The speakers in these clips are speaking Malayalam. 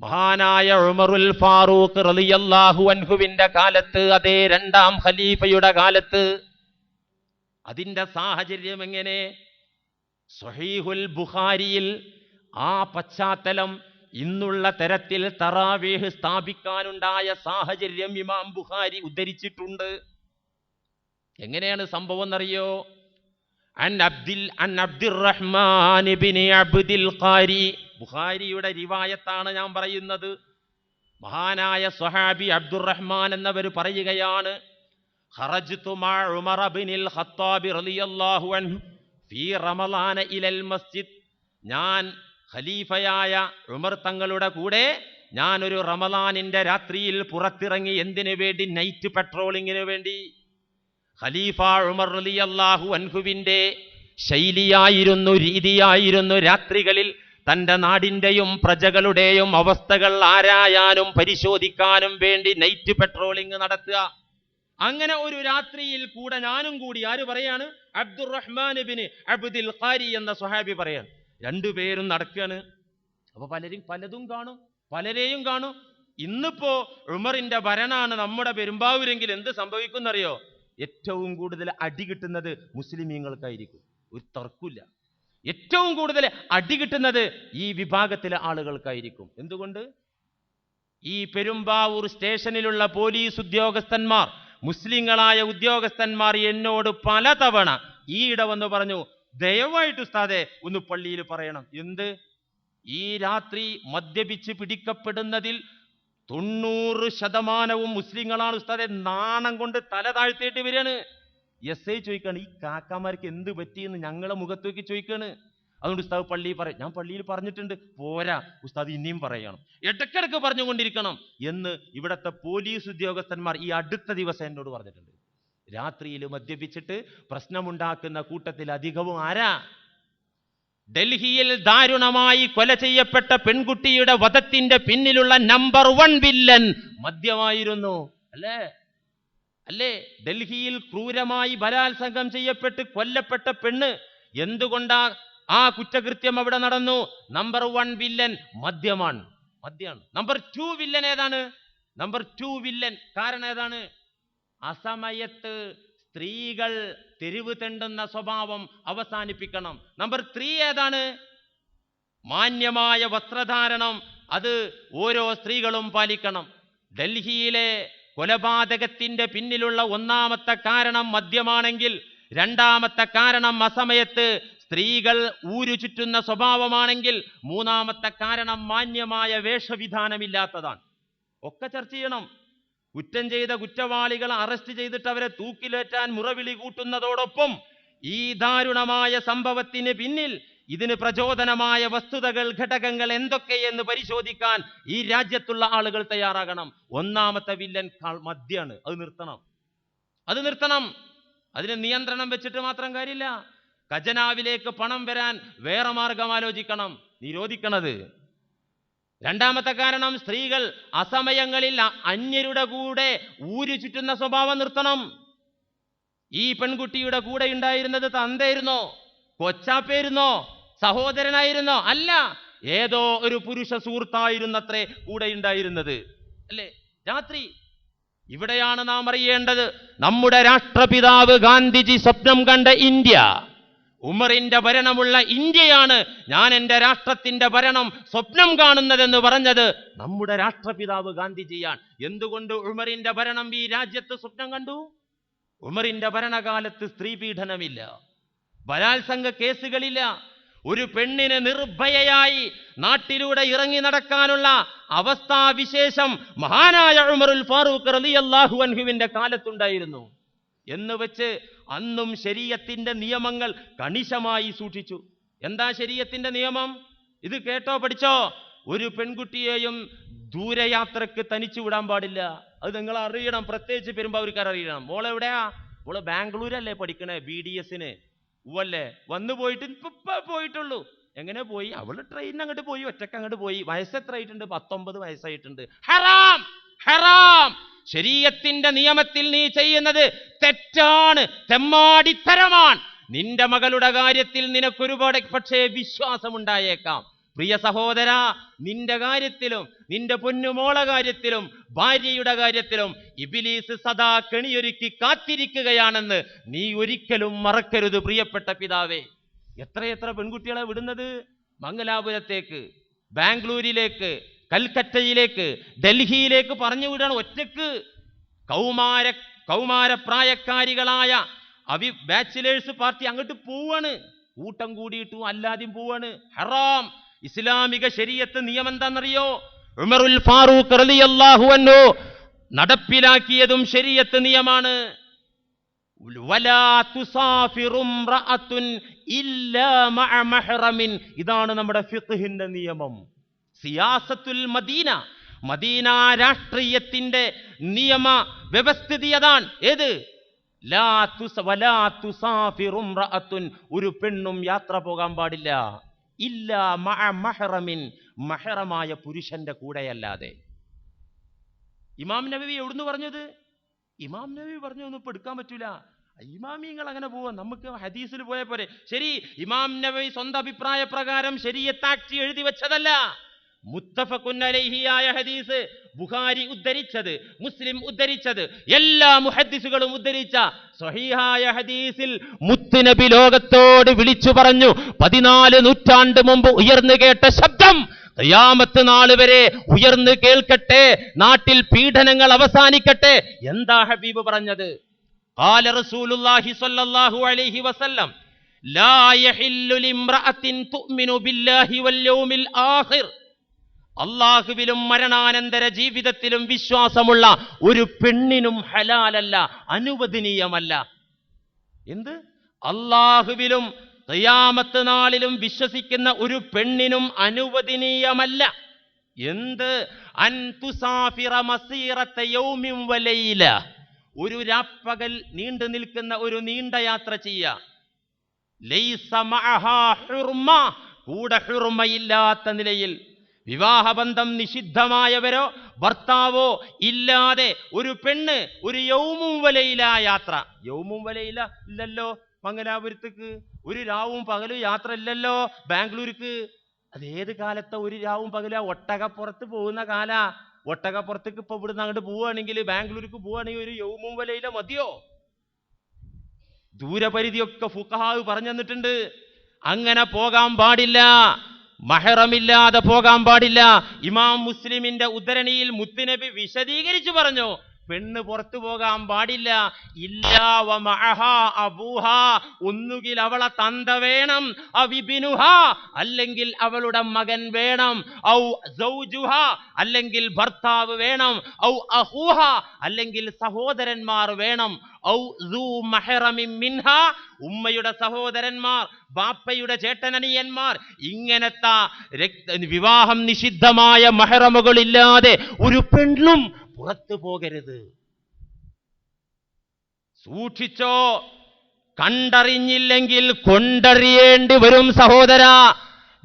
മഹാനായ ഉമറുൽ ഫാറൂഖ് റളിയല്ലാഹു അൻഹുവിന്റെ കാലത്ത് അതേ രണ്ടാം ഖലീഫയുടെ കാലത്ത് അതിന്റെ സാഹചര്യം എങ്ങനെ? സ്വഹീഹുൽ ബുഖാരിയിൽ ആ പശ്ചാത്തലം ഇന്നുള്ള തരത്തിൽ തറാവീഹ് സ്ഥാപിക്കാനുണ്ടായ സാഹചര്യം ഇമാം ബുഖാരി ഉദ്ധരിച്ചിട്ടുണ്ട്. എങ്ങനെയാണ് സംഭവം എന്നറിയോ? അൻ അബ്ദിൽ അൻ അബ്ദുറഹ്മാൻ അബ്ദിൽ ഖാരി ബുഖാരിയുടെ റിവായത്താണ് ഞാൻ പറയുന്നത്. മഹാനായ സ്വഹാബി അബ്ദുറഹ്മാൻ എന്നവർ പറയുകയാണ് ഞാൻ ഖലീഫയായ ഉമർ തങ്ങളുടെ കൂടെ ഞാൻ ഒരു റമളാനിന്റെ രാത്രിയിൽ പുറത്തിറങ്ങി എന്തിനു വേണ്ടി? നൈറ്റ് പെട്രോളിങ്ങിനു വേണ്ടി. ഖലീഫ ഉമർ അലി അള്ളാഹു അൻഹുവിന്റെ ശൈലിയായിരുന്നു രീതിയായിരുന്നു രാത്രികളിൽ തന്റെ നാടിന്റെയും പ്രജകളുടെയും അവസ്ഥകൾ ആരായാനും പരിശോധിക്കാനും വേണ്ടി നൈറ്റ് പെട്രോളിംഗ് നടത്തുക. അങ്ങനെ ഒരു രാത്രിയിൽ കൂടെ ഞാനും കൂടി ആര് പറയാണ്? അബ്ദുറഹ്മാൻ ബിൻ അബ്ദുൽ ഖാരി എന്ന സുഹാബി പറയാണ്. രണ്ടുപേരും നടക്കുകയാണ് അപ്പൊ പലരും പലതും കാണും പലരെയും കാണും. ഇന്നിപ്പോ ഉമറിന്റെ ഭരണാണ് നമ്മുടെ പെരുമ്പാവൂരെങ്കിൽ എന്ത് സംഭവിക്കുന്നറിയോ ഏറ്റവും കൂടുതൽ അടി കിട്ടുന്നത് മുസ്ലിമീങ്ങൾക്കായിരിക്കും. ഒരു തർക്കില്ല ഏറ്റവും കൂടുതൽ അടി കിട്ടുന്നത് ഈ വിഭാഗത്തിലെ ആളുകൾക്കായിരിക്കും. എന്തുകൊണ്ട്? ഈ പെരുമ്പാവൂർ സ്റ്റേഷനിലുള്ള പോലീസ് ഉദ്യോഗസ്ഥന്മാർ മുസ്ലിങ്ങളായ ഉദ്യോഗസ്ഥന്മാർ എന്നോട് പലതവണ ഈയിടെ വന്ന് പറഞ്ഞു ദയവായിട്ട് ഉസ്താദെ ഒന്ന് പള്ളിയിൽ പറയണം. എന്ത്? ഈ രാത്രി മദ്യപിച്ച് പിടിക്കപ്പെടുന്നതിൽ തൊണ്ണൂറ് ശതമാനവും മുസ്ലിങ്ങളാണ് ഉസ്താദെ. നാണം കൊണ്ട് തല താഴ്ത്തിയിട്ട് വരികയാണ്. എസ് ഐ ചോദിക്കാണ് ഈ കാക്കാമാർക്ക് എന്ത് പറ്റിയെന്ന് ഞങ്ങളെ മുഖത്തേക്ക് ചോദിക്കാണ്? അതുകൊണ്ട് ഉസ്താദ് പള്ളിയിൽ പറയും ഞാൻ പള്ളിയിൽ പറഞ്ഞിട്ടുണ്ട് പോരാ ഉസ്താദ് ഇനിയും പറയണം. ഇടയ്ക്കിടയ്ക്ക് പറഞ്ഞുകൊണ്ടിരിക്കണം എന്ന് ഇവിടുത്തെ പോലീസ് ഉദ്യോഗസ്ഥന്മാർ ഈ അടുത്ത ദിവസം എന്നോട് പറഞ്ഞിട്ടുണ്ട്. രാത്രിയിൽ മദ്യപിച്ചിട്ട് പ്രശ്നമുണ്ടാക്കുന്ന കൂട്ടത്തിൽ അധികവും ആരാ? ഡൽഹിയിൽ ദാരുണമായി കൊല ചെയ്യപ്പെട്ട പെൺകുട്ടിയുടെ വധത്തിന്റെ പിന്നിലുള്ള നമ്പർ വൺ വില്ലൻ മദ്യമായിരുന്നു അല്ലേ? അല്ലേ? ഡൽഹിയിൽ ക്രൂരമായി ബലാത്സംഗം ചെയ്യപ്പെട്ട് കൊല്ലപ്പെട്ട പെണ്ണ് എന്തുകൊണ്ടാ ആ കുറ്റകൃത്യം അവിടെ നടന്നു? നമ്പർ വൺ വില്ലൻ മദ്യമാണ്. മദ്യമാണ്. നമ്പർ ടു വില്ലൻ ഏതാണ്? നമ്പർ ടു വില്ലൻ കാരണം ഏതാണ്? അസമയത്ത് സ്ത്രീകൾ തെരുവ് തെണ്ടുന്ന സ്വഭാവം അവസാനിപ്പിക്കണം. നമ്പർ ത്രീ ഏതാണ്? മാന്യമായ വസ്ത്രധാരണം. അത് ഓരോ സ്ത്രീകളും പാലിക്കണം. ഡൽഹിയിലെ കൊലപാതകത്തിന്റെ പിന്നിലുള്ള ഒന്നാമത്തെ കാരണം മദ്യമാണെങ്കിൽ രണ്ടാമത്തെ കാരണം അസമയത്ത് സ്ത്രീകൾ ഊരു ചുറ്റുന്ന സ്വഭാവമാണെങ്കിൽ മൂന്നാമത്തെ കാരണം മാന്യമായ വേഷവിധാനമില്ലാത്തതാണ്. ഒക്കെ ചർച്ച ചെയ്യണം. കുറ്റം ചെയ്ത കുറ്റവാളികൾ അറസ്റ്റ് ചെയ്തിട്ട് അവരെ തൂക്കിലേറ്റാൻ മുറവിളി കൂട്ടുന്നതോടൊപ്പം ഈ ദാരുണമായ സംഭവത്തിന് പിന്നിൽ ഇതിന് പ്രചോദനമായ വസ്തുതകൾ ഘടകങ്ങൾ എന്തൊക്കെയെന്ന് പരിശോധിക്കാൻ ഈ രാജ്യത്തുള്ള ആളുകൾ തയ്യാറാകണം. ഒന്നാമത്തെ വില്ലൻ മദ്യാണ്. അത് നിർത്തണം. അത് നിർത്തണം. അതിന് നിയന്ത്രണം വെച്ചിട്ട് മാത്രം കാര്യമില്ല. ഖജനാവിലേക്ക് പണം വരാൻ വേറെ മാർഗം ആലോചിക്കണം. നിരോധിക്കണത്. രണ്ടാമത്തെ കാരണം സ്ത്രീകൾ അസമയങ്ങളിൽ അന്യരുടെ കൂടെ ഊരു ചുറ്റുന്ന സ്വഭാവം നിർത്തണം. ഈ പെൺകുട്ടിയുടെ കൂടെ ഉണ്ടായിരുന്നത് തന്തയിരുന്നോ കൊച്ചാപ്പയായിരുന്നോ? സഹോദരനായിരുന്നോ? അല്ല. ഏതോ ഒരു പുരുഷ സുഹൃത്തായിരുന്നത്രേ കൂടെ ഉണ്ടായിരുന്നത് അല്ലേ? രാത്രി. ഇവിടെയാണ് നാം അറിയേണ്ടത്. നമ്മുടെ രാഷ്ട്രപിതാവ് ഗാന്ധിജി സ്വപ്നം കണ്ട ഇന്ത്യ. ഉമറിന്റെ ഭരണമുള്ള ഇന്ത്യയാണ് ഞാൻ എന്റെ രാഷ്ട്രത്തിന്റെ ഭരണം സ്വപ്നം കാണുന്നതെന്ന് പറഞ്ഞത് നമ്മുടെ രാഷ്ട്രപിതാവ് ഗാന്ധിജിയാണ്. എന്തുകൊണ്ട് ഉമറിന്റെ ഭരണം ഈ രാജ്യത്ത് സ്വപ്നം കണ്ടു? ഉമറിന്റെ ഭരണകാലത്ത് സ്ത്രീ പീഡനമില്ല ബലാത്സംഗ കേസുകളില്ല. ഒരു പെണ്ണിന് നിർഭയയായി നാട്ടിലൂടെ ഇറങ്ങി നടക്കാനുള്ള അവസ്ഥാവിശേഷം മഹാനായ ഉമറുൽ ഫാറൂഖ് റലി അള്ളാഹു അൻഹുവിന്റെ കാലത്തുണ്ടായിരുന്നു എന്ന് വെച്ച് അന്നും ശരീരത്തിന്റെ നിയമങ്ങൾ കണിശമായി സൂക്ഷിച്ചു. എന്താ ശരീരത്തിന്റെ നിയമം? ഇത് കേട്ടോ പഠിച്ചോ? ഒരു പെൺകുട്ടിയെയും ദൂരയാത്രക്ക് തനിച്ചു വിടാൻ പാടില്ല. അത് നിങ്ങൾ അറിയണം പ്രത്യേകിച്ച് പെരുമ്പാവൂർക്കാർ അറിയണം. മോളെ എവിടെയാ മോൾ ബാംഗ്ലൂരല്ലേ പഠിക്കണേ? ബി ഡി എസിന് ഉവല്ലേ വന്നു പോയിട്ട് ഇപ്പൊ പോയിട്ടുള്ളൂ. എങ്ങനെ പോയി? അവൾ ട്രെയിൻ അങ്ങോട്ട് പോയി ഒറ്റയ്ക്ക് അങ്ങോട്ട് പോയി. വയസ്സ് എത്ര ആയിട്ടുണ്ട് പത്തൊമ്പത് വയസ്സായിട്ടുണ്ട്. ഹറാം! ഹറാം! ശരീരത്തിന്റെ നിയമത്തിൽ നീ ചെയ്യുന്നത് തെറ്റാണ്. തെമ്മാടിത്തരമാണ്. നിന്റെ മകളുടെ കാര്യത്തിൽ നിനക്കൊരുപാട് പക്ഷേ വിശ്വാസമുണ്ടായേക്കാം. പ്രിയ സഹോദര നിന്റെ കാര്യത്തിലും നിന്റെ പൊന്നുമോള കാര്യത്തിലും ഭാര്യയുടെ കാര്യത്തിലും ഇബിലീസ് സദാ കെണിയൊരുക്കി കാത്തിരിക്കുകയാണെന്ന് നീ ഒരിക്കലും മറക്കരുത് പ്രിയപ്പെട്ട പിതാവേ. എത്രയെത്ര പെൺകുട്ടികളെ വിടുന്നത്? മംഗലാപുരത്തേക്ക് ബാംഗ്ലൂരിലേക്ക് കൽക്കറ്റയിലേക്ക് ഡൽഹിയിലേക്ക് പറഞ്ഞു വിടണം ഒറ്റയ്ക്ക്. കൗമാര കൗമാരപ്രായക്കാരികളായ അവി ബാച്ചിലേഴ്സ് പാർട്ടി അങ്ങോട്ട് പോവാണ്. കൂട്ടം കൂടിയിട്ടും അല്ലാതെയും പോവാണ്. ഹറാം. ഇസ്ലാമിക ശരീരത്ത് നിയമം എന്താണെന്നറിയോ ഉമറുൽ ഫാറൂഖ് റളിയല്ലാഹു അൻഹു നടപ്പിലാക്കിയതും ശരീരത്ത് നിയമാണ്. ഇതാണ് നമ്മുടെ ഫിഖ്ഹിന്റെ നിയമം. സിയാസത്തുൽ മദീന. മദീന രാഷ്ട്രീയത്തിന്റെ നിയമ വ്യവസ്ഥിതി അതാണ്. ഏത്? ഒരു പെണ്ണും യാത്ര പോകാൻ പാടില്ല. ഇല്ല മഹറമിൻ മഹറമായ പുരുഷന്റെ കൂടെയല്ലാതെ. ഇമാം നബി എവിടുന്ന് പറഞ്ഞത്? ഇമാം നബി പറഞ്ഞൊന്നും ഇപ്പൊ എടുക്കാൻ പറ്റൂല. ഇമാമിങ്ങൾ അങ്ങനെ പോവാ. നമുക്ക് ഹദീസിൽ പോയ പോരെ. ശരി ഇമാം നബി സ്വന്തം അഭിപ്രായ പ്രകാരം ശരീയത്താക്തി എഴുതി വെച്ചതല്ല. മുത്തഫഖുൻ അലൈഹിയായ ഹദീസ് ബുഖാരി ഉദ്ധരിച്ചത് മുസ്ലിം ഉദ്ധരിച്ചത് എല്ലാ മുഹദ്ദിസുകളും ഉദ്ധരിച്ച സ്വഹീഹായ ഹദീസിൽ മുത്തുനബി ലോകത്തോട് വിളിച്ചു പറഞ്ഞു പതിനാല് നൂറ്റാണ്ട് മുമ്പ് ഉയർന്നു കേട്ട ശബ്ദം ഖിയാമത്ത് നാൾ വരെ ഉയർന്നു കേൾക്കട്ടെ നാട്ടിൽ പീഡനങ്ങൾ അവസാനിക്കട്ടെ എന്താ ഹബീബ് പറഞ്ഞത് قال رسول الله صلى الله عليه وسلم لا يحل لامرأة تؤمن بالله واليوم الآخر അള്ളാഹുവിലും മരണാനന്തര ജീവിതത്തിലും വിശ്വാസമുള്ള ഒരു പെണ്ണിനും ഹലാലല്ല അനുവദനീയമല്ല. എന്ത്? അള്ളാഹുവിലും തയ്യാമത്ത് നാളിലും വിശ്വസിക്കുന്ന ഒരു പെണ്ണിനും അനുവദനീയമല്ല. എന്ത്? ഒരു രാപ്പകൽ നീണ്ടു നിൽക്കുന്ന ഒരു നീണ്ട യാത്ര ചെയ്യുക കൂടെ ഹുർമയില്ലാത്ത നിലയിൽ വിവാഹബന്ധം നിഷിദ്ധമായവരോ ഭർത്താവോ ഇല്ലാതെ ഒരു പെണ്ണ് ഒരു യൗമും വലയില യാത്ര. യൗമും വലയില ഇല്ലല്ലോ മംഗലാപുരത്തേക്ക്. ഒരു രാവും പകലും യാത്ര ഇല്ലല്ലോ ബാംഗ്ലൂർക്ക്. അതേത് കാലത്തെ ഒരു രാവും പകല ഒട്ടകപ്പുറത്ത് പോകുന്ന കാല? ഒട്ടകപ്പുറത്തേക്ക് ഇപ്പൊ ഇവിടുന്ന് അങ്ങോട്ട് പോവുകയാണെങ്കിൽ ബാംഗ്ലൂർക്ക് പോവുകയാണെങ്കിൽ ഒരു യൗമും വലയില മതിയോ? ദൂരപരിധിയൊക്കെ ഫുക്കഹാവ് പറഞ്ഞു തന്നിട്ടുണ്ട്. അങ്ങനെ പോകാൻ പാടില്ല. മഹറമില്ലാതെ പോകാൻ പാടില്ല. ഇമാം മുസ്ലിമിന്റെ ഉദ്ധരണിയിൽ മുത്തുനബി വിശദീകരിച്ചു പറഞ്ഞു. പെണ്ണ് പുറത്തു പോകാൻ പാടില്ല. അബൂഹാ. ഒന്നുകിൽ അവളെ തന്ത വേണം അവിബിനുഹ. അല്ലെങ്കിൽ അവളുടെ മകൻ വേണം ഔ സൗജുഹ. അല്ലെങ്കിൽ ഭർത്താവ് വേണം ഔ അഹൂഹ. അല്ലെങ്കിൽ സഹോദരന്മാർ വേണം ഔ മിൻഹ. ഉമ്മയുടെ സഹോദരന്മാർ ബാപ്പയുടെ ചേട്ടനനിയന്മാർ. ഇങ്ങനത്തെ വിവാഹം നിഷിദ്ധമായ മഹറമുകളില്ലാതെ ഒരു പെണ്ണും പുറത്തു പോകരുത്. സൂക്ഷിച്ചോ കണ്ടറിഞ്ഞില്ലെങ്കിൽ കൊണ്ടറിയേണ്ടി വരും സഹോദര.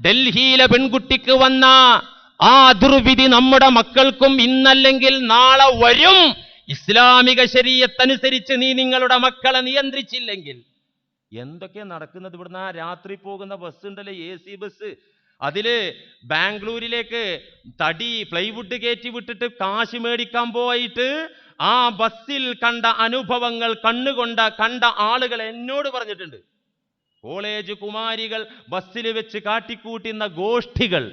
ഡൽഹിയിലെ പെൺകുട്ടിക്ക് വന്ന ആ ദുർവിധി നമ്മുടെ മക്കൾക്കും ഇന്നല്ലെങ്കിൽ നാളെ വരും. ഇസ്ലാമിക ശരീരത്തനുസരിച്ച് നീ നിങ്ങളുടെ മക്കളെ നിയന്ത്രിച്ചില്ലെങ്കിൽ. എന്തൊക്കെയാ നടക്കുന്നത് ഇവിടുന്ന്? രാത്രി പോകുന്ന ബസ് ഉണ്ടല്ലേ എ സി ബസ്? അതിൽ ബാംഗ്ലൂരിലേക്ക് തടി പ്ലൈവുഡ് കയറ്റി വിട്ടിട്ട് കാശ് മേടിക്കാൻ പോയിട്ട് ആ ബസ്സിൽ കണ്ട അനുഭവങ്ങൾ കണ്ണുകൊണ്ട കണ്ട ആളുകൾ എന്നോട് പറഞ്ഞിട്ടുണ്ട്. കോളേജ് കുമാരികൾ ബസ്സിൽ വെച്ച് കാട്ടിക്കൂട്ടുന്ന ഗോഷ്ഠികൾ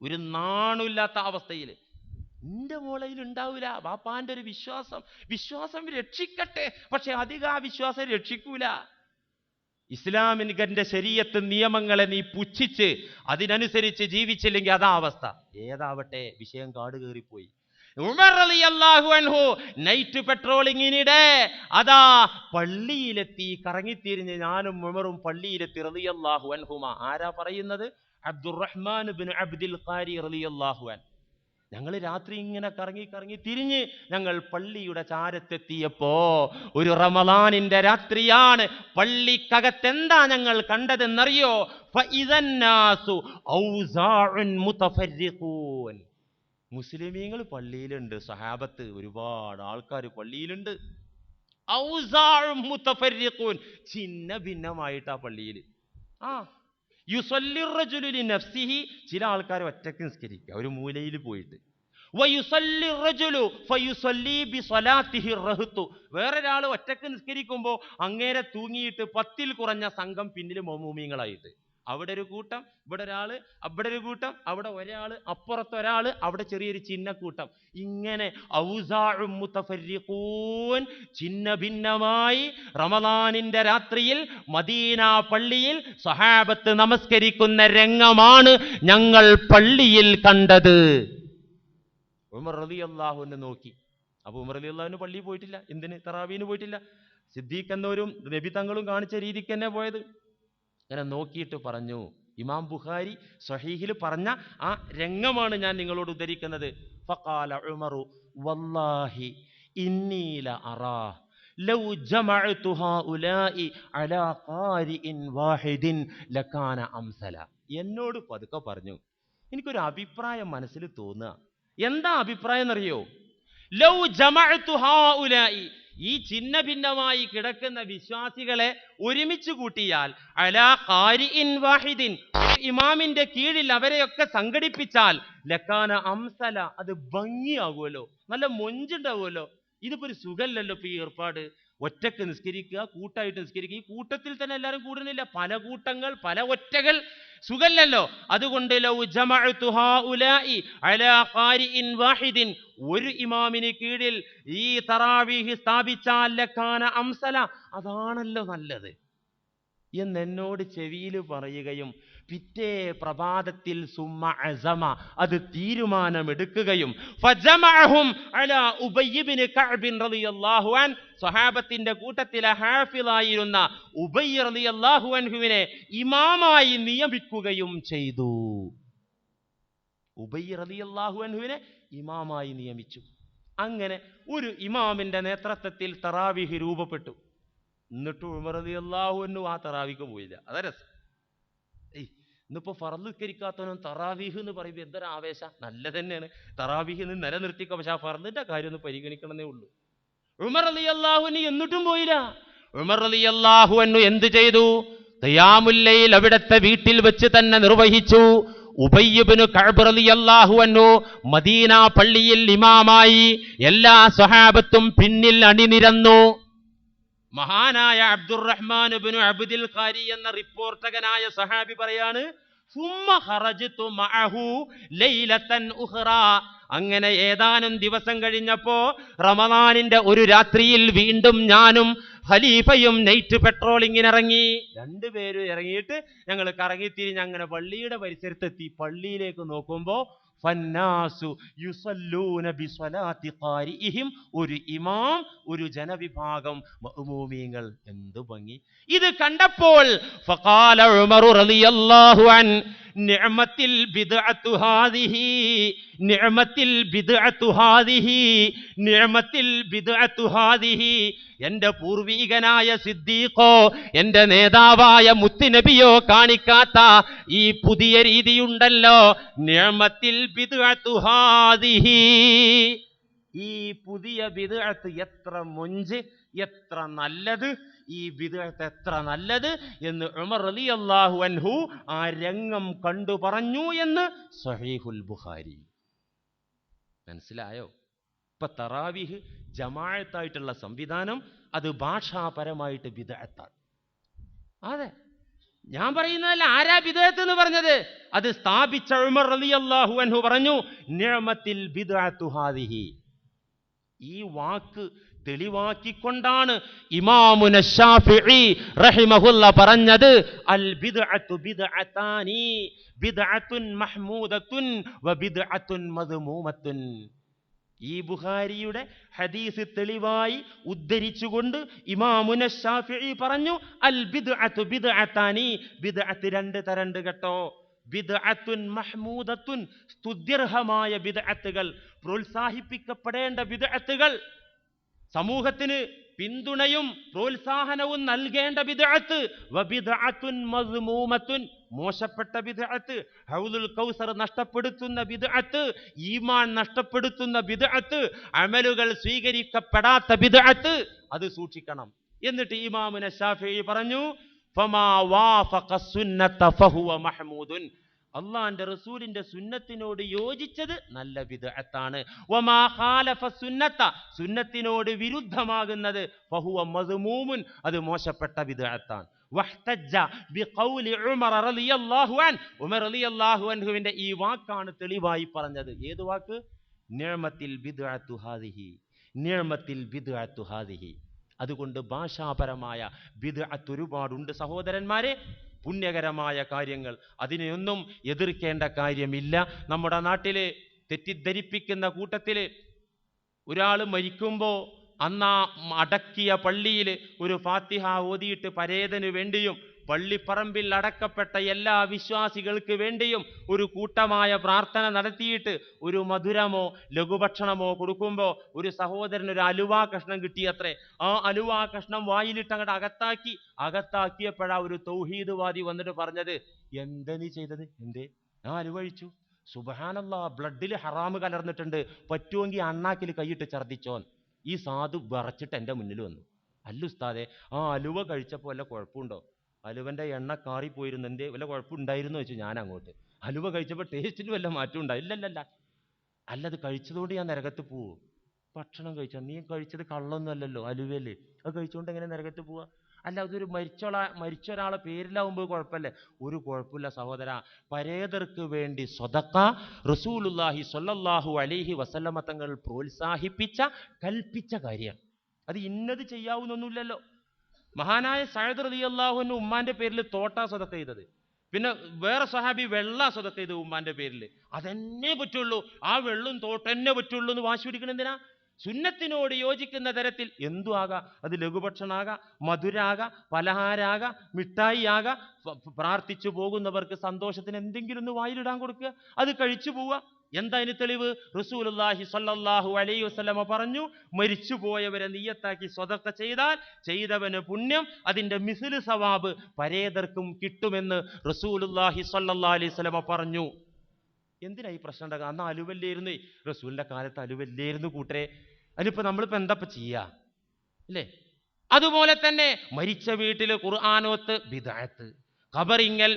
ഒരു നാണില്ലാത്ത അവസ്ഥയിൽ എന്റെ മോളയിൽ ഉണ്ടാവില്ല ബാപ്പാന്റെ ഒരു വിശ്വാസം വിശ്വാസം രക്ഷിക്കട്ടെ പക്ഷെ അധികം ആ വിശ്വാസം രക്ഷിക്കൂല. ഇസ്ലാമിന്റെ ശരീരത്ത് നിയമങ്ങളെ നീ പുച്ഛിച്ച് അതിനനുസരിച്ച് ജീവിച്ചില്ലെങ്കിൽ അതാ അവസ്ഥ. ഏതാവട്ടെ വിഷയം കാട് കയറിപ്പോയി. ഉമർ റളിയല്ലാഹു അൻഹു നൈറ്റ് പെട്രോളിങ്ങിനിടെ അതാ പള്ളിയിലെത്തി കറങ്ങിത്തിരിഞ്ഞ് ഞാനും ഉമറും പള്ളിയിലെത്തി റളിയല്ലാഹു അൻഹുമ. ആരാ പറയുന്നത്? അബ്ദുറഹ്മാൻ ബിൻ അബ്ദുൽ ഖാരി റളിയല്ലാഹു അൻ ഞങ്ങൾ രാത്രി ഇങ്ങനെ കറങ്ങി കറങ്ങി തിരിഞ്ഞ് ഞങ്ങൾ പള്ളിയുടെ ചാരത്തെത്തിയപ്പോ ഒരു റമലാനിന്റെ രാത്രിയാണ്. പള്ളിക്കകത്തെന്താ ഞങ്ങൾ കണ്ടതെന്നറിയോ? മുസ്ലിമീങ്ങൾ പള്ളിയിലുണ്ട്. സഹാബത്ത് ഒരുപാട് ആൾക്കാർ പള്ളിയിലുണ്ട്. ഔസാഴും ചിന്ന ഭിന്നമായിട്ടാ പള്ളിയിൽ. ആ യുസല്ലിർ റജുലു ലി നഫ്സിഹി ചില ആൾക്കാർ ഒറ്റയ്ക്ക് നിസ്കരിക്കുക. ഒരു മൂലയിൽ പോയിട്ട്. വേറൊരാൾ ഒറ്റയ്ക്ക് നിസ്കരിക്കുമ്പോൾ അങ്ങേരെ തൂങ്ങിയിട്ട് പത്തിൽ കുറഞ്ഞ സംഘം പിന്നിൽ മൗമൂമിയങ്ങളായിട്ട്. അവിടെ ഒരു കൂട്ടം ഇവിടെ ഒരാൾ അവിടെ ഒരു കൂട്ടം അവിടെ അപ്പുറത്ത് ഒരാൾ അവിടെ ചെറിയൊരു ചിഹ്ന കൂട്ടം ഇങ്ങനെ ചിഹ്ന ഭിന്നമായി റമദാനിന്റെ രാത്രിയിൽ മദീന പള്ളിയിൽ സഹാബത്ത് നമസ്കരിക്കുന്ന രംഗമാണ് ഞങ്ങൾ പള്ളിയിൽ കണ്ടത്. ഉമർ റലി അള്ളാഹുവിനെ നോക്കി. അപ്പൊ ഉമർ അലി അള്ളാഹുവിന് പള്ളിയിൽ പോയിട്ടില്ല. എന്തിന്? തറാവീന് പോയിട്ടില്ല. സിദ്ദീഖ് എന്നവരും നബി തങ്ങളും കാണിച്ച രീതിക്ക് തന്നെ പോയത്. ഇങ്ങനെ നോക്കിയിട്ട് പറഞ്ഞു ഇമാം ബുഖാരി സഹീഹിൽ പറഞ്ഞ ആ രംഗമാണ് ഞാൻ നിങ്ങളോട് ഉദ്ധരിക്കുന്നത്. ഫഖാല ഉമറു വല്ലാഹി ഇന്നീല അറാ ലൗ അലാ ഖാരിഇൻ വാഹിദിൻ ലകാന അംസല. എന്നോട് പതുക്കെ പറഞ്ഞു എനിക്കൊരു അഭിപ്രായം മനസ്സിൽ തോന്നുക. എന്താ അഭിപ്രായം എന്നറിയോ? ലൗ ജമഅതു ഈ ചിന്ന ഭിന്നമായി കിടക്കുന്ന വിശ്വാസികളെ ഒരുമിച്ച് കൂട്ടിയാൽ അലാ ഖാരിഇൻ വാഹിദിൻ ഇമാമിന്റെ കീഴിൽ അവരെയൊക്കെ സംഘടിപ്പിച്ചാൽ ലക്കാന അംസല അത് ഭംഗിയാകുമല്ലോ നല്ല മൊഞ്ചുണ്ടാവുമല്ലോ. ഇതിപ്പോ ഒരു സുഖല്ലല്ലോ ഇപ്പൊ ഈ ഏർപ്പാട്? ഒറ്റയ്ക്ക് നിസ്കരിക്കുക കൂട്ടായിട്ട് നിസ്കരിക്കുക. ഈ കൂട്ടത്തിൽ തന്നെ എല്ലാവരും കൂടുന്നില്ല. പല കൂട്ടങ്ങൾ പല ഒറ്റകൾ സുഖല്ലല്ലോ. അതുകൊണ്ട് ഒരു ഇമാമിന് കീഴിൽ ഈ തറാവീഹ് സ്ഥാപിച്ചാലക്കാന അംസല അതാണല്ലോ നല്ലത്. എന്നെന്നോട് ചെവിയിൽ പറയുകയും പിറ്റേ പ്രഭാതത്തിൽ അത് തീരുമാനമെടുക്കുകയും റളിയല്ലാഹു അൻ സ്വഹാബത്തിന്റെ കൂട്ടത്തിലെ ഹാഫിളായിരുന്ന ഉബയ്യ് റളിയല്ലാഹു അൻഹുവിനെ ഇമാമായി നിയമിക്കുകയും ചെയ്തു. ഉബയ്യ് റളിയല്ലാഹു അൻഹുവിനെ ഇമാമായി നിയമിച്ചു. അങ്ങനെ ഒരു ഇമാമിന്റെ നേതൃത്വത്തിൽ തറാവിഹ് രൂപപ്പെട്ടു. എന്നിട്ട് ഉമർ റളിയല്ലാഹു അൻഹു ആ തറാവിക്ക് പോയില്ല. അതാ രസം. ഏയ് ഇന്നിപ്പോ ഫറലുക്കരിക്കാത്തവനും തറാവീഹ് എന്ന് പറയുമ്പോൾ എന്തൊരു ആവേശ. നല്ല തന്നെയാണ് തറാവീഹ് നിന്ന് നിലനിർത്തിക്കോ. പക്ഷെ ആ ഫറന്നിന്റെ കാര്യം ഒന്ന് പരിഗണിക്കണമെന്നേ ഉള്ളൂ. ഉമർ അലി അള്ളാഹുവിന് എന്നിട്ടും പോയില്ല. ഉമർ അലി അള്ളാഹു എന്നു എന്ത് ചെയ്തു? തയ്യാമുല്ലയിൽ അവിടത്തെ വീട്ടിൽ വെച്ച് തന്നെ നിർവഹിച്ചു. ഉബയ്യബിന് അള്ളാഹു മദീന പള്ളിയിൽ ഇമാമായി എല്ലാ സ്വഹാബത്തും പിന്നിൽ അണിനിരന്നു. മഹാനായ അബ്ദുറഹ്മാൻ ബിനു അബ്ദുൽ ഖാരി എന്ന റിപ്പോർട്ടകനായ സഹാബി പറയാണ് അങ്ങനെ ഏതാനും ദിവസം കഴിഞ്ഞപ്പോ റമദാനിന്റെ ഒരു രാത്രിയിൽ വീണ്ടും ഞാനും ഖലീഫയും നൈറ്റ് പെട്രോളിങ്ങിന് ഇറങ്ങി രണ്ടുപേരും ഇറങ്ങിയിട്ട് ഞങ്ങൾ കറങ്ങിത്തിരിഞ്ഞ് അങ്ങനെ പള്ളിയുടെ പരിസരത്തെത്തി. പള്ളിയിലേക്ക് നോക്കുമ്പോ ഫന്നാസു യുസല്ലൂന ബിസ്വലാത്തി ഖാരിഇഹിം. ഒരു ഇമാം ഒരു ജനവിഭാഗം എന്ത് ഭംഗി. ഇത് കണ്ടപ്പോൾ ഫഖാല ഉമറു റളിയല്ലാഹു നിഅമത്തിൽ ഹാദിഹി നിഅമത്തിൽ ഹാദിഹി നിഅമത്തിൽ ഹാദിഹി. പൂർവീകനായ സിദ്ദീഖോ എന്റെ നേതാവായ മുത്തുനബിയോ കാണിക്കാത്ത ഈ പുതിയ രീതിയുണ്ടല്ലോ. ഹാദിഹി. ഈ പുതിയ ബിദ്അത്ത് എത്ര മൊഞ്ച് എത്ര നല്ലത്. ഈ ബിദ്അത്ത് എത്ര നല്ലത് എന്ന് ഉമർ അലി അള്ളാഹു അൻഹു ആ രംഗം കണ്ടു പറഞ്ഞു എന്ന് സഹീഹുൽ ബുഹാരി മനസ്സിലായോ? ഇപ്പൊ തറാവിഹ് ജമാഅത്തായിട്ടുള്ള സംവിധാനം അത് ഭാഷാപരമായിട്ട് ബിദഅത്താണ് അതെ. ഞാൻ പറയുന്നതല്ല ആരാ ബിദഅത്ത് എന്ന് പറഞ്ഞത്? അത് സ്ഥാപിച്ച ഉമർ അലി അള്ളാഹു അൻഹു പറഞ്ഞു ഈ വാക്ക് തെളിവാക്കിക്കൊണ്ടാണ് ഇമാമുന ഷാഫിഈ റഹിമഹുല്ല പറഞ്ഞത്. അൽ ബിദ്അത്തു ബിദ്അതാനി ബിദ്അത്തുൻ മഹ്മൂദത്തുൻ വ ബിദ്അത്തുൻ മദ്മൂമത്തുൻ. ഈ ബുഹാരിയുടെ ഹദീസ് തെളിവായി ഉദ്ധരിച്ചുകൊണ്ട് ഇമാമുന ഷാഫിഈ പറഞ്ഞു അൽ ബിദ്അത്തു ബിദ്അതാനി ബിദ്അത്ത് രണ്ട് തരണ്ട് കേട്ടോ. ബിദ്അത്തുൻ മഹ്മൂദത്തുൻ സ്തുത്യർഹമായ ബിദ്അത്തുകൾ പ്രോത്സാഹിപ്പിക്കപ്പെടേണ്ട ബിദ്അത്തുകൾ. സമൂഹത്തിന് പിന്തുണയും പ്രോത്സാഹനവും നൽകേണ്ട ബിദ്അത്ത് വബിദ്അത്തുൻ മദ്മൂമത്തുൻ മോശപ്പെട്ട ബിദ്അത്ത് ഹൗലുൽ കൗസർ നഷ്ടപ്പെടുത്തുന്ന ബിദ്അത്ത് ഈമാൻ നഷ്ടപ്പെടുത്തുന്ന ബിദ്അത്ത് അമലുകൾ സ്വീകരിക്കപ്പെടാത്ത ബിദ്അത്ത് അത് സൂക്ഷിക്കണം. എന്നിട്ട് ഇമാമുന ഷാഫി പറഞ്ഞു ഫമാ വാഫഖ സുന്നത്ത ഫഹുവ മഹ്മൂദുൻ. അള്ളാന്റെ റസൂലിന്റെ സുന്നത്തിനോട് യോജിച്ചത് നല്ല വിദഗത്താണ് സുന്നത്ത സുന്നത്തിനോട് വിരുദ്ധമാകുന്നത് ഫഹുവ അത് മോശപ്പെട്ട വിദഗത്താണ് ഈ വാക്കാണ് തെളിവായി പറഞ്ഞത്. ഏത് വാക്ക്? അതുകൊണ്ട് ഭാഷാപരമായ ബിദ്അത്ത് ഒരുപാടുണ്ട് സഹോദരന്മാരെ. പുണ്യകരമായ കാര്യങ്ങൾ. അതിനെയൊന്നും എതിർക്കേണ്ട കാര്യമില്ല. നമ്മുടെ നാട്ടിലെ തെറ്റിദ്ധരിപ്പിക്കുന്ന കൂട്ടത്തിൽ ഒരാൾ മരിക്കുമ്പോൾ അന്നാ അടക്കിയ പള്ളിയിൽ ഒരു ഫാത്തിഹ ഓതിയിട്ട് പരേതന് വേണ്ടിയും പള്ളിപ്പറമ്പിൽ അടക്കപ്പെട്ട എല്ലാ വിശ്വാസികൾക്ക് വേണ്ടിയും ഒരു കൂട്ടമായ പ്രാർത്ഥന നടത്തിയിട്ട് ഒരു മധുരമോ ലഘുഭക്ഷണമോ കൊടുക്കുമ്പോൾ ഒരു സഹോദരൻ ഒരു അലുവാ കഷ്ണം കിട്ടിയത്രേ. ആ അലുവാ കഷ്ണം വായിലിട്ട് അങ്ങോട്ട് അകത്താക്കി അകത്താക്കിയപ്പോഴാ ഒരു തൗഹീദ്വാദി വന്നിട്ട് പറഞ്ഞത് നീ ചെയ്തത്? എന്തേ? ഞാൻ അലുവഴിച്ചു സുബഹാനല്ല ബ്ലഡിൽ ഹറാമ് കലർന്നിട്ടുണ്ട്. പറ്റുമെങ്കിൽ അണ്ണാക്കിൽ കൈയിട്ട് ഛർദ്ദിച്ചോൻ. ഈ സാധു വിറച്ചിട്ട് എന്റെ മുന്നിൽ വന്നു. അല്ലുസ്താദെ ആ അലുവ കഴിച്ചപ്പോൾ വല്ല കുഴപ്പമുണ്ടോ? അലുവന്റെ എണ്ണ കാറിപ്പോയിരുന്നു. എന്തേ? വല്ല കുഴപ്പമുണ്ടായിരുന്നു വെച്ചു ഞാൻ അങ്ങോട്ട് അലുവ കഴിച്ചപ്പോൾ ടേസ്റ്റിന് വല്ല മാറ്റം ഉണ്ടായി. ഇല്ലല്ലല്ല. അല്ല അത് കഴിച്ചതുകൊണ്ട് ഞാൻ നരകത്ത് പോവും? ഭക്ഷണം കഴിച്ചാൽ നീ കഴിച്ചത് കള്ളൊന്നും അല്ലല്ലോ അലുവല്ലേ അത് കഴിച്ചുകൊണ്ട് എങ്ങനെ നരകത്ത് പോവാ? അല്ല അതൊരു മരിച്ചോള മരിച്ച ഒരാളെ പേരിലാവുമ്പോൾ കുഴപ്പമില്ലേ ഒരു കുഴപ്പമില്ല സഹോദര. പരേതർക്ക് വേണ്ടി സ്വതക്ക റസൂലുല്ലാഹി സ്വല്ലല്ലാഹു അലൈഹി വസല്ലമ തങ്ങൾ പ്രോത്സാഹിപ്പിച്ച കൽപ്പിച്ച കാര്യം അത് ഇന്നത് ചെയ്യാവുന്നൊന്നുമില്ലല്ലോ. മഹാനായ സയദ് റലി അള്ളാഹുവിന് ഉമ്മാന്റെ പേരിൽ തോട്ട സ്വതക്ക ചെയ്തത്. പിന്നെ വേറെ സഹാബി വെള്ള സ്വതക്ക ചെയ്ത് ഉമ്മാന്റെ പേരിൽ അതെന്നെ പറ്റുള്ളൂ. ആ വെള്ളം തോട്ടന്നെ പറ്റുള്ളൂ എന്ന് വാശി പിടിക്കണം എന്തിനാ? സുന്നത്തിനോട് യോജിക്കുന്ന തരത്തിൽ എന്തു ആകാം? അത് ലഘുഭക്ഷണാകാം മധുരാകാം പലഹാരാകാം മിഠായി ആകാം പ്രാർത്ഥിച്ചു പോകുന്നവർക്ക് സന്തോഷത്തിന് എന്തെങ്കിലും ഒന്ന് വായിലിടാൻ കൊടുക്കുക. അത് കഴിച്ചു പോവുക. എന്താ അതിന് തെളിവ്? റസൂലുള്ളാഹി സ്വല്ലല്ലാഹു അലൈ വസ്ലമ പറഞ്ഞു മരിച്ചുപോയവരെ നീയത്താക്കി സ്വതക്ക ചെയ്താൽ ചെയ്തവന് പുണ്യം അതിന്റെ മിസിൽ സവാബ് പരേതർക്കും കിട്ടുമെന്ന് റസൂലുള്ളാഹി സല്ലാ അലൈഹി സ്വലമ പറഞ്ഞു. എന്തിനാ ഈ പ്രശ്നം ഉണ്ടാക്കുക? അന്ന് അലുവല്ലായിരുന്നു. റസൂലിന്റെ കാലത്ത് അലുവല്ലായിരുന്നു കൂട്ടരെ. അതിനിപ്പോൾ നമ്മളിപ്പോ എന്താ ചെയ്യുക ചെയ്യാ? അല്ലേ? അതുപോലെ തന്നെ മരിച്ച വീട്ടിൽ ഖുർആാനോത്ത് ബിദായത്ത് ഖബറിങ്ങൽ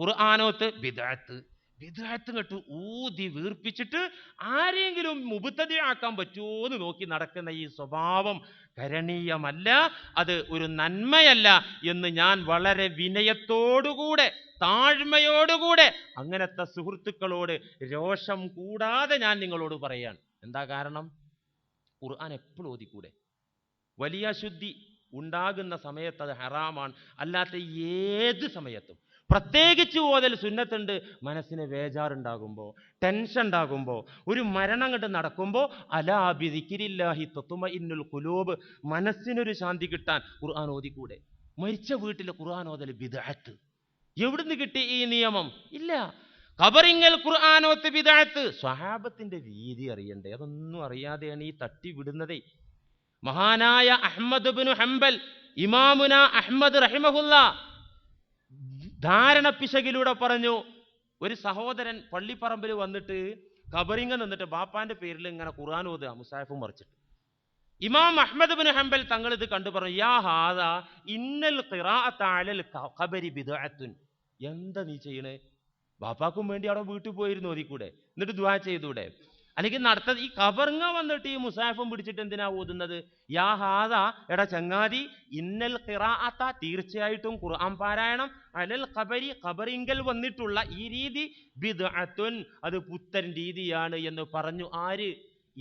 ഖുർആാനോത്ത് ബിദായത്ത് ബിദായത്ത് കെട്ട് ഊതി വീർപ്പിച്ചിട്ട് ആരെങ്കിലും മുബുദ്ധതയാക്കാൻ പറ്റുമോ എന്ന് നോക്കി നടക്കുന്ന ഈ സ്വഭാവം കരണീയമല്ല അത് ഒരു നന്മയല്ല എന്ന് ഞാൻ വളരെ വിനയത്തോടുകൂടെ താഴ്മയോടുകൂടെ അങ്ങനത്തെ സുഹൃത്തുക്കളോട് രോഷം കൂടാതെ ഞാൻ നിങ്ങളോട് പറയാണ്. എന്താ കാരണം? ഖുർആൻ എപ്പോഴും ഓതിക്കൂടെ? വലിയ ശുദ്ധി ഉണ്ടാകുന്ന സമയത്ത് അത് ഹറാമാണ്. അല്ലാത്ത ഏത് സമയത്തും. പ്രത്യേകിച്ച് ഓതൽ സുന്നത്തുണ്ട്. മനസ്സിന് വേജാറുണ്ടാകുമ്പോൾ ടെൻഷൻ ഉണ്ടാകുമ്പോൾ ഒരു മരണം കണ്ട് നടക്കുമ്പോൾ അലാബിദിക്കിരില്ലാഹി തൊത്തുമ ഇന്നുൽ കുലൂബ് മനസ്സിനൊരു ശാന്തി കിട്ടാൻ ഖുർആൻ ഓതിക്കൂടെ? മരിച്ച വീട്ടിൽ ഖുർആൻ ഓതൽ ബിദഅത്ത്. എവിടുന്ന് കിട്ടി ഈ നിയമം? ഇല്ല. കബറിങ്ങൽ ഖുർആാനോത്ത് ബിദഅത്ത്. സ്വഹാബത്തിന്റെ രീതി അറിയണ്ടേ? അതൊന്നും അറിയാതെയാണ് ഈ തട്ടി വിടുന്നതേ. മഹാനായ അഹമ്മദ് ബിനു ഹംബൽ ഇമാമുന അഹമ്മദ് റഹിമഹുല്ല ധാരണ പിശകിലൂടെ പറഞ്ഞു ഒരു സഹോദരൻ പള്ളിപ്പറമ്പിൽ വന്നിട്ട് ഖബറിങ്ങ നിന്നിട്ട് ബാപ്പാന്റെ പേരിൽ ഇങ്ങനെ ഖുർആൻ ഓതുക. മുസാഫും മറിച്ചിട്ട്. ഇമാം അഹമ്മദ് ബിൻ ഹംബൽ തങ്ങൾ ഇത് കണ്ടു പറഞ്ഞു യാ ഹാദ ഇന്നൽ കബരി എന്താ നീ ചെയ്യണേ? ബാപ്പാക്കും വേണ്ടി അവിടെ വീട്ടിൽ പോയിരുന്നു ഓതിക്കൂടെ എന്നിട്ട് ദുആ ചെയ്തൂടെ. അല്ലെങ്കിൽ നടത്തത് ഈ കവർങ്ങ വന്നിട്ട് ഈ മുസാഫും പിടിച്ചിട്ട് എന്തിനാ ഓതുന്നത്? യാ ഹാദ എടാ ചങ്ങാതി ഇന്നൽ ഖിറാഅത്ത തീർച്ചയായിട്ടും ഖുർആൻ പാരായണം. അലൽ ഖബരി ഖബറിങ്കൽ വന്നിട്ടുള്ള ഈ രീതി ബിദ്അത്തുൻ അത് പുത്തൻ രീതിയാണ് എന്ന് പറഞ്ഞു ആര്?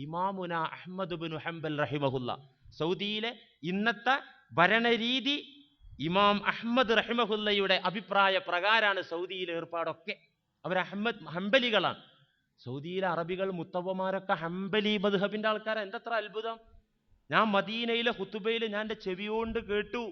ഇമാമുന അഹ്മദ് ബിൻ ഹംബൽ റഹിമഹുല്ല. സൗദിയിലെ ഇന്നത്തെ ഭരണരീതി ഇമാം അഹ്മദ് റഹിമഹുല്ലയുടെ അഭിപ്രായ പ്രകാരമാണ് സൗദിയിലെ ഏർപ്പാടൊക്കെ. അവർ അഹമ്മദ് ഹംബലികളാണ്. സൗദിയിലെ അറബികൾ മുത്തവമാരൊക്കെ ഹംബലി മദ്ഹബിന്റെ ആൾക്കാരാണ് എന്തത്ര അത്ഭുതം. ഞാൻ മദീനയിലെ ഹുത്തുബയിൽ ഞാൻ എന്റെ ചെവിയോണ്ട് കേട്ടു.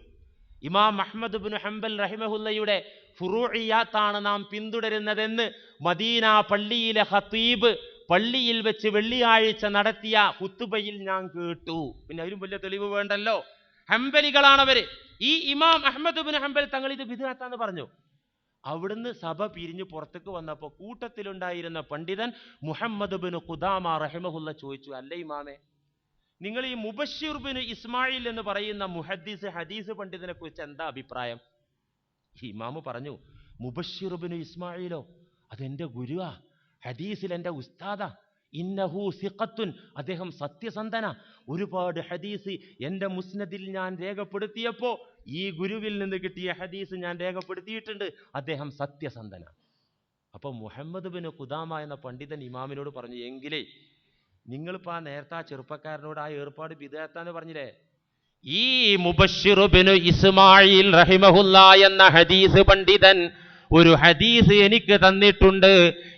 ഇമാം അഹ്മദ് ബിൻ ഹംബൽ റഹിമഹുല്ലയുടെ ഫുറൂഇയാത്താണ് നാം പിന്തുടരുന്നതെന്ന് മദീന പള്ളിയിലെ ഹത്തീബ് പള്ളിയിൽ വെച്ച് വെള്ളിയാഴ്ച നടത്തിയ ഹുത്തുബയിൽ ഞാൻ കേട്ടു. പിന്നെ അതിലും വലിയ തെളിവ് വേണ്ടല്ലോ. ഹംബലികളാണവര്. ഈ ഇമാം അഹമ്മദ് ബിൻ ഹംബൽ തങ്ങൾ ഇത് പറഞ്ഞു. അവിടുന്ന് സഭ പിരിഞ്ഞു പുറത്തേക്ക് വന്നപ്പോൾ കൂട്ടത്തിലുണ്ടായിരുന്ന പണ്ഡിതൻ മുഹമ്മദ് ബിൻ ഖുദാമ റഹിമഹുല്ല ചോദിച്ചു അല്ലേ ഇമാമേ? നിങ്ങൾ ഈ മുബഷിർ ബിൻ ഇസ്മായിൽ എന്ന് പറയുന്ന മുഹദ്ദീസ് ഹദീസ് പണ്ഡിതനെ കുറിച്ച് എന്താ അഭിപ്രായം? ഇമാമ് പറഞ്ഞു മുബഷിറുബിന് ഇസ്മായിലോ അതെന്റെ ഗുരുവാ ഹദീസിൽ എന്റെ ഉസ്താദാ ഇന്നഹു സിഖത്തുൻ അദ്ദേഹം സത്യസന്ധന ഒരുപാട് ഹദീസ് എന്റെ മുസ്നദിൽ ഞാൻ രേഖപ്പെടുത്തിയപ്പോൾ ഈ ഗുരുവിൽ നിന്ന് കിട്ടിയ ഹദീസ് ഞാൻ രേഖപ്പെടുത്തിയിട്ടുണ്ട്. അദ്ദേഹം സത്യസന്ധന അപ്പോൾ മുഹമ്മദ് ബിൻ ഖുദാമ എന്ന പണ്ഡിതൻ ഇമാമിനോട് പറഞ്ഞു എങ്കിലേ നിങ്ങളിപ്പോൾ ആ നേരത്തെ ആ ചെറുപ്പക്കാരനോട് ആ ഏർപ്പാട് വിദേഹത്താന്ന് പറഞ്ഞില്ലേ? ഈ മുബഷിറുബിന് ഇസ്മായിൽ റഹിമഹുല്ല എന്ന ഹദീസ് പണ്ഡിതൻ ഒരു ഹദീസ് എനിക്ക് തന്നിട്ടുണ്ട്.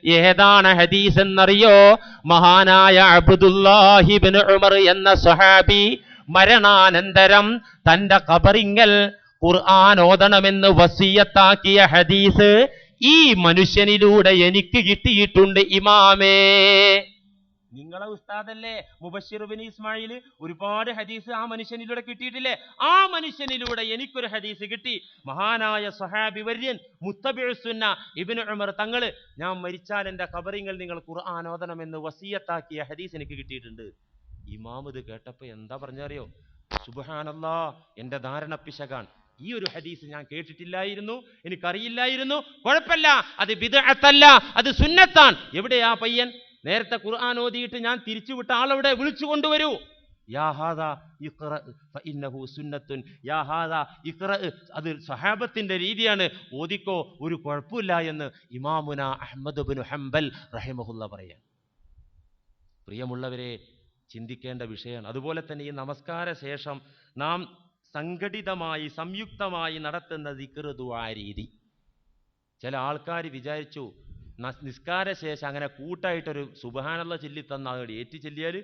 ഏതാണ് ഹദീസ് എന്നറിയോ? മഹാനായ അബ്ദുല്ലാഹിബിൻ ഉമർ എന്ന സ്വഹാബി മരണാനന്തരം തന്റെ കബറിങ്ങൽ ഖുർആാനോദണമെന്ന് വസീയത്താക്കിയ ഹദീസ് ഈ മനുഷ്യനിലൂടെ എനിക്ക് കിട്ടിയിട്ടുണ്ട് ഇമാമേ. നിങ്ങളെ ഉസ്താദല്ലേ? മുബഷിറുബിൻ ഇസ്മായിൽ ഒരുപാട് ഹദീസ് ആ മനുഷ്യനിലൂടെ കിട്ടിയിട്ടില്ലേ? ആ മനുഷ്യനിലൂടെ എനിക്കൊരു ഹദീസ് കിട്ടി. മഹാനായ സഹാബി വര്യൻ മുത്തബിഴ്സുന്ന ഇബിൻ ഉമർ തങ്ങൾ ഞാൻ മരിച്ചാൽ എന്റെ കബറിങ്ങൾ നിങ്ങൾ ഖുർആൻ എന്ന് വസീയത്താക്കിയ ഹദീസ് എനിക്ക് കിട്ടിയിട്ടുണ്ട്. ഇമാം ഇത് കേട്ടപ്പോ എന്താ പറഞ്ഞറിയോ? സുബഹാനല്ലാ എന്റെ ധാരണ പിശകാണ്. ഈ ഒരു ഹദീസ് ഞാൻ കേട്ടിട്ടില്ലായിരുന്നു എനിക്കറിയില്ലായിരുന്നു. കുഴപ്പമില്ല അത് ബിദഅത്തല്ല അത് സുന്നത്താണ്. എവിടെയാ പയ്യൻ? നേരത്തെ ഖുർആൻ ഓതിയിട്ട് ഞാൻ തിരിച്ചുവിട്ട ആളവിടെ വിളിച്ചു കൊണ്ടുവരൂ. അത് സഹാബത്തിന്റെ രീതിയാണ്. ഓദിക്കോ ഒരു കുഴപ്പമില്ല എന്ന് ഇമാമുന അഹമ്മദ് ബിൻ ഹംബൽ റഹിമഹുല്ല പറയാൻ. പ്രിയമുള്ളവരെ ചിന്തിക്കേണ്ട വിഷയമാണ്. അതുപോലെ തന്നെ ഈ നമസ്കാര ശേഷം നാം സംഘടിതമായി സംയുക്തമായി നടത്തുന്ന ദിക്ർ ദുആ രീതി. ചില ആൾക്കാർ വിചാരിച്ചു നിസ്കാരശേഷം നിസ്കാര ശേഷം അങ്ങനെ കൂട്ടായിട്ടൊരു സുബഹാനുള്ള ചൊല്ലി തന്ന അങ്ങോട്ട് ഏറ്റി ചെല്ലിയാൽ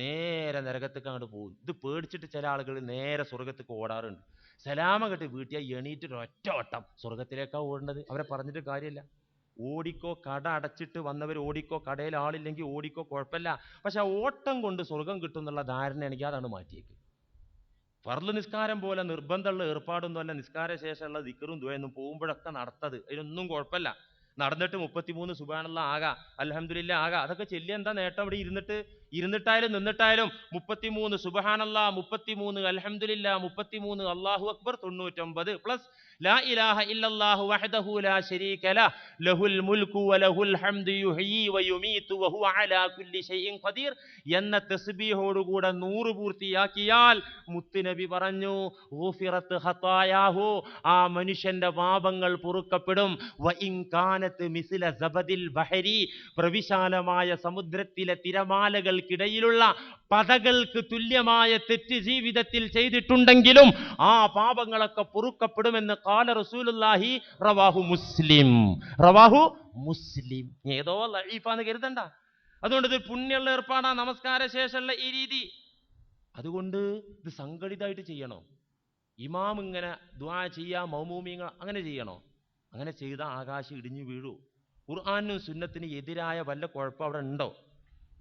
നേരെ നരകത്തേക്ക് അങ്ങോട്ട് പോകും. ഇത് പേടിച്ചിട്ട് ചില ആളുകൾ നേരെ സ്വർഗത്തേക്ക് ഓടാറുണ്ട്. സലാമ കെട്ടി വീട്ടിയാൽ എണീറ്റൊരു ഒറ്റ വട്ടം സ്വർഗത്തിലേക്കാണ് ഓടേണ്ടത് അവരെ പറഞ്ഞിട്ട് കാര്യമില്ല ഓടിക്കോ കട അടച്ചിട്ട് വന്നവർ ഓടിക്കോ കടയിൽ ആളില്ലെങ്കിൽ ഓടിക്കോ കുഴപ്പമില്ല. പക്ഷെ ആ ഓട്ടം കൊണ്ട് സ്വർഗം കിട്ടും എന്നുള്ള എനിക്ക് അതാണ് മാറ്റിയേക്ക്. ഫർൾ നിസ്കാരം പോലെ നിർബന്ധമുള്ള ഏർപ്പാടൊന്നും അല്ല നിസ്കാര ശേഷമുള്ള ദിക്കറും ദ്വയൊന്നും പോകുമ്പോഴൊക്കെ നടത്തത്. അതിനൊന്നും കുഴപ്പമില്ല. നടന്നിട്ട് മുപ്പത്തിമൂന്ന് സുബാനുള്ള ആകാം അലഹമില്ല ആകാം. അതൊക്കെ ചെല്ലി എന്താ നേട്ടം ഇവിടെ ഇരുന്നിട്ട്? ഇരുന്നിട്ടായാലും നിന്നിട്ടായാലും മുപ്പത്തിമൂന്ന് സുബഹാനല്ല മുപ്പത്തിമൂന്ന് അൽഹംദുലില്ല മുപ്പത്തിമൂന്ന് അള്ളാഹു അക്ബർ തൊണ്ണൂറ്റൊമ്പത് പ്ലസ് ലാ ഇലാഹ ഇല്ലല്ലാഹു വഹദഹു ലാ ശരീക ലഹ് ലഹുൽ മുൽക്കു വലഹുൽ ഹംദു യുഹ്യി വയുമീതു വഹുവ അലാ കുല്ലി ഷൈഇൻ ഖദീർ എന്ന തസ്ബീഹോടുകൂടെ നൂറ് പൂർത്തിയാക്കിയാൽ മുത്തുനബി പറഞ്ഞു "ഗുഫിറത്ത് ഖതായാഹു ആ മനുഷ്യന്റെ പാപങ്ങൾ പൊറുക്കപ്പെടും. വ ഇൻ കാനത്ത് മിസ്ല സബദിൽ ബഹരി പ്രവിശാലമായ സമുദ്രത്തിലെ തിരമാലകൾക്കിടയിലുള്ള പതകൾക്ക് തുല്യമായ തെറ്റ് ജീവിതത്തിൽ ചെയ്തിട്ടുണ്ടെങ്കിലും ആ പാപങ്ങളൊക്കെ പൊറുക്കപ്പെടുമെന്ന് കാല റസൂലുള്ളാഹി റവാഹു മുസ്ലിം. റവാഹു മുസ്ലിം. ഏതോ ലഴീഫാന്ന് കരുതണ്ട. അതുകൊണ്ട് ഇത് പുണ്യമുള്ള ഏർപ്പാടാ നമസ്കാര ശേഷമുള്ള ഈ രീതി. അതുകൊണ്ട് ഇത് സംഘടിതമായിട്ട് ചെയ്യണോ? ഇമാം ഇങ്ങനെ ദ്വാ ചെയ്യാ മൗമൂമിങ്ങൾ അങ്ങനെ ചെയ്യണോ? അങ്ങനെ ചെയ്താൽ ആകാശം ഇടിഞ്ഞു വീഴൂ. ഖുർആാനും സുന്നത്തിന് എതിരായ വല്ല കുഴപ്പം അവിടെ ഉണ്ടോ?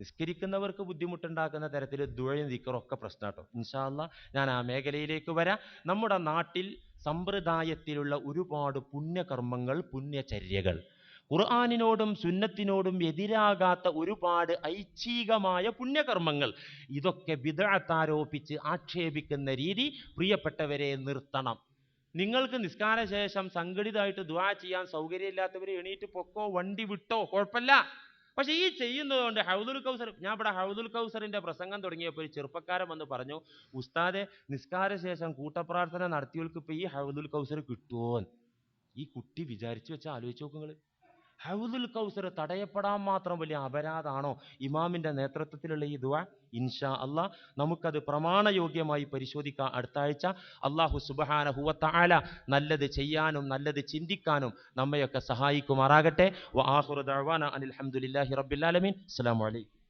നിസ്കരിക്കുന്നവർക്ക് ബുദ്ധിമുട്ടുണ്ടാക്കുന്ന തരത്തിൽ ദുഴയും ദിക്കറൊക്കെ പ്രശ്നമാട്ടോ ഇൻഷാല്ല ഞാൻ ആ മേഖലയിലേക്ക് വരാം. നമ്മുടെ നാട്ടിൽ സമ്പ്രദായത്തിലുള്ള ഒരുപാട് പുണ്യകർമ്മങ്ങൾ പുണ്യചര്യകൾ. ഖുർആാനിനോടും സുന്നത്തിനോടും എതിരാകാത്ത ഒരുപാട് ഐച്ഛികമായ പുണ്യകർമ്മങ്ങൾ. ഇതൊക്കെ വിദഗ്ധാരോപിച്ച് ആക്ഷേപിക്കുന്ന രീതി പ്രിയപ്പെട്ടവരെ നിർത്തണം. നിങ്ങൾക്ക് നിസ്കാര ശേഷം സംഘടിതമായിട്ട് ദ്വാ ചെയ്യാൻ സൗകര്യമില്ലാത്തവർ എണീറ്റ് പൊക്കോ വണ്ടി വിട്ടോ കുഴപ്പമില്ല. പക്ഷെ ഈ ചെയ്യുന്നതുകൊണ്ട് ഹൗദുൽ കൗസർ ഞാൻ ഇവിടെ ഹൗദുൽ കൗസറിന്റെ പ്രസംഗം തുടങ്ങിയപ്പോൾ ഒരു ചെറുപ്പക്കാരൻ വന്ന് പറഞ്ഞു ഉസ്താദെ നിസ്കാര ശേഷം കൂട്ടപ്രാർത്ഥന നടത്തിയവൾക്ക് ഇപ്പൊ ഈ ഹൗദുൽ കൗസർ കിട്ടുമോ ഈ കുട്ടി വിചാരിച്ചു വെച്ചാൽ ആലോചിച്ച് നോക്കുങ്ങൾ ഹൗദുൽ കൗസർ തടയപ്പെടാൻ മാത്രം വലിയ അപരാധാണോ? ഇമാമിന്റെ നേതൃത്വത്തിലുള്ള ഈ ദുവ ഇൻഷാ അള്ളാ നമുക്കത് പ്രമാണയോഗ്യമായി പരിശോധിക്കാം. അടുത്ത ആഴ്ച അള്ളാഹു സുബഹാന ഹുവത്താല നല്ലത് ചെയ്യാനും നല്ലത് ചിന്തിക്കാനും നമ്മയൊക്കെ സഹായിക്കുമാറാകട്ടെ. വ ദഅ്വാന അനിൽ ഹംദുലില്ലാഹി റബ്ബിൽ ആലമീൻ. അസ്സലാമു അലൈക്കും.